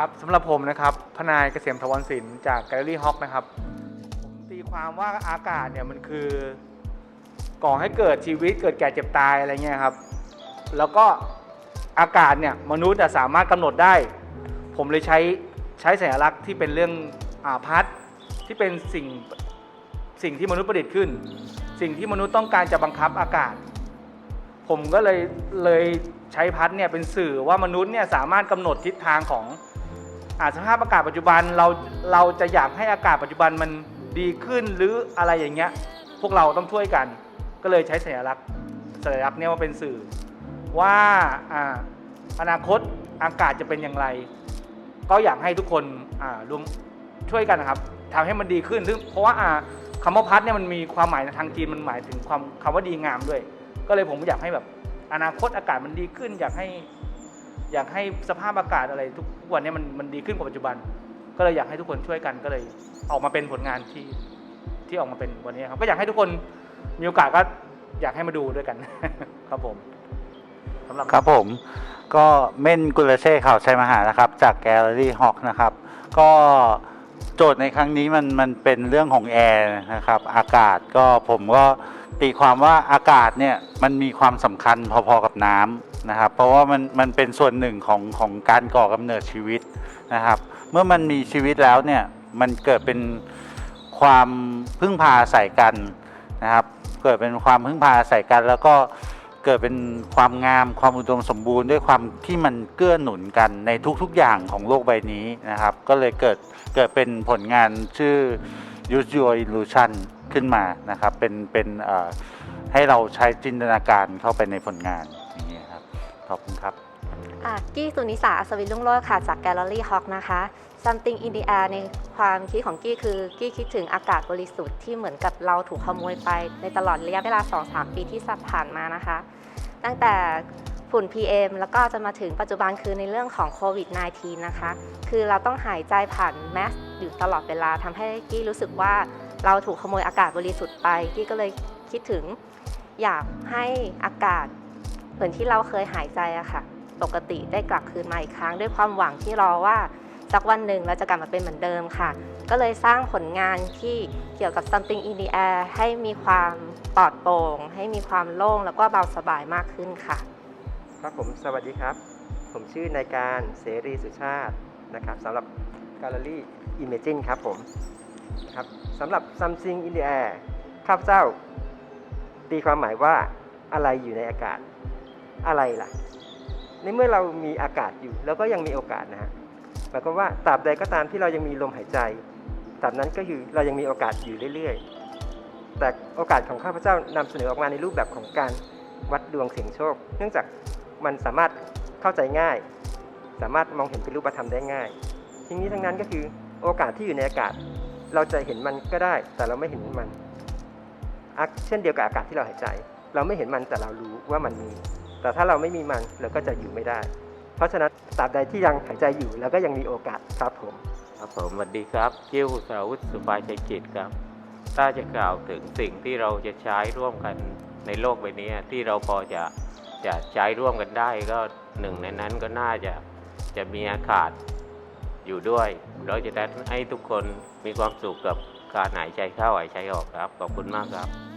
ครับสำหรับผมนะครับพนายเกษมทวรศิลป์จากแกลเลอรี่ฮอปนะครับ ผมตีความว่าอากาศเนี่ยมันคือก่อให้เกิดชีวิตเกิดแก่เจ็บตายอะไรเงี้ยครับ แล้วก็อากาศเนี่ยมนุษย์อะสามารถกำหนดได้ ผมเลยใช้ใช้สัญลักษณ์ที่เป็นเรื่องอาพัดที่เป็นสิ่งสิ่งที่มนุษย์ประดิษฐ์ขึ้น สิ่งที่มนุษย์ต้องการจะบังคับอากาศ ผมก็เลยเลยใช้พัดเนี่ยเป็นสื่อว่ามนุษย์เนี่ยสามารถกำหนดทิศทางของ อาสภาพอากาศปัจจุบันเราเราจะอยากให้อากาศปัจจุบันมันดีขึ้นหรืออะไรอย่างเงี้ย พวกเราต้องช่วยกัน ก็เลยใช้สัญลักษณ์สัญลักษณ์เนี่ยมาเป็นสื่อ ว่าออนาคตอากาศจะเป็นอย่างไร ก็อยากให้ทุกคนรวมช่วยกันนะครับทำให้มันดีขึ้นซึ่งเพราะว่าคำว่าพัดเนี่ยมันมีความหมายทางจีนมันหมายถึงความคำว่าดีงามด้วย ก็เลยผมอยากให้แบบอนาคตอากาศมันดีขึ้น อยากให้ อยากให้สภาพอากาศอะไรทุกวันนี้มันมันดีขึ้นกว่าปัจจุบัน ก็เลยอยากให้ทุกคนช่วยกันก็เลยออกมาเป็นผลงานที่ที่ออกมาเป็นวันนี้ครับ ก็อยากให้ทุกคนมีโอกาสก็อยากให้มาดูด้วยกันครับผมสำหรับครับผมก็เม่นกุลเช่ข่าวชัยมหานะครับ จากแกลเลอรี่ฮอกนะครับ ก็ โจทย์ในครั้งนี้มันมันเป็นเรื่องของแอร์นะครับ อากาศก็ผมก็ตีความว่าอากาศเนี่ยมันมีความสำคัญพอๆกับน้ำนะครับ เพราะว่ามันมันเป็นส่วนหนึ่งของของการก่อกำเนิดชีวิตนะครับ เมื่อมันมีชีวิตแล้วเนี่ยมันเกิดเป็นความพึ่งพาอาศัยกันนะครับ เกิดเป็นความพึ่งพาอาศัยกัน แล้วก็ เกิดเป็นความงามความอุดมสมบูรณ์ด้วยความที่มันเกื้อหนุนกันในทุกๆอย่างของโลกใบนี้นะครับ ก็เลยเกิดเกิดเป็นผลงานชื่อ Use Your Illusion ขึ้นมานะครับ เป็นเป็นให้เราใช้จินตนาการเข้าไปในผลงานอย่างนี้ครับขอบคุณครับ กี้สุนิสาอัศวินรุ่งโรจน์ค่ะ จากแกลเลอรี่ฮอ k นะคะ something in the air ในความคิดของกี้คือ กี้คิดถึงอากาศบริสุทธิ์ที่เหมือนกับเราถูกขโมยไป ในตลอดระยะเวลา 2-3 ปีที่ผ่านมานะคะ ตั้งแต่ฝุ่น PM แล้วก็จะมาถึงปัจจุบันคือในเรื่องของโควิด -19 นะคะ คือเราต้องหายใจผ่านแมสอยู่ตลอดเวลาทำให้กี้รู้สึกว่าเราถูกขโมยอากาศบริสุทธิ์ไป กี้ก็เลยคิดถึงอยากให้อากาศเหมือนที่เราเคยหายใจอะค่ะ ปกติได้กลับคืนมาอีกครั้ง ด้วยความหวังที่รอว่าสักวันหนึ่งเราจะกลับมาเป็นเหมือนเดิมค่ะ ก็เลยสร้างผลงานที่เกี่ยวกับ something in the air ให้มีความปลอดโปร่ง ให้มีความโล่งแล้วก็เบาสบายมากขึ้นค่ะ ครับผมสวัสดีครับ ผมชื่อนายการเสรีสุชาตินะครับสำหรับแกลเลอรี่ Imagine ครับผมครับสำหรับ Something in the Air ข้าพเจ้า ตีความหมายว่าอะไรอยู่ในอากาศ อะไรล่ะ ในเมื่อเรามีอากาศอยู่แล้วก็ยังมีโอกาสนะฮะหมายความว่าตราบใดก็ตามที่เรายังมีลมหายใจตราบนั้นก็คือเรายังมีโอกาสอยู่เรื่อยๆ แต่โอกาสของข้าพเจ้านำเสนอออกมาในรูปแบบของการวัดดวงเสี่ยงโชค เนื่องจากมันสามารถเข้าใจง่าย สามารถมองเห็นเป็นรูปธรรมได้ง่ายทั้งนี้ทั้งนั้นก็คือโอกาสที่อยู่ในอากาศ เราจะเห็นมันก็ได้ แต่เราไม่เห็นมันเช่นเดียวกับอากาศที่เราหายใจ เราไม่เห็นมันแต่เรารู้ว่ามันมี แต่ถ้าเราไม่มีมันเราก็จะอยู่ไม่ได้ เพราะฉะนั้นตราบใดที่ยังหายใจอยู่เราก็ยังมีโอกาสครับผมครับผมสวัสดีครับกิ้วสาวุฒิสุภาชัยจิตครับ ถ้าจะกล่าวถึงสิ่งที่เราจะใช้ร่วมกันในโลกใบนี้ที่เราพอจะจะใช้ร่วมกันได้ก็หนึ่งในนั้นก็น่าจะจะมีอากาศอยู่ด้วย เราจะได้ให้ทุกคนมีความสุขกับการหายใจเข้าหายใจออกครับ ขอบคุณมากครับ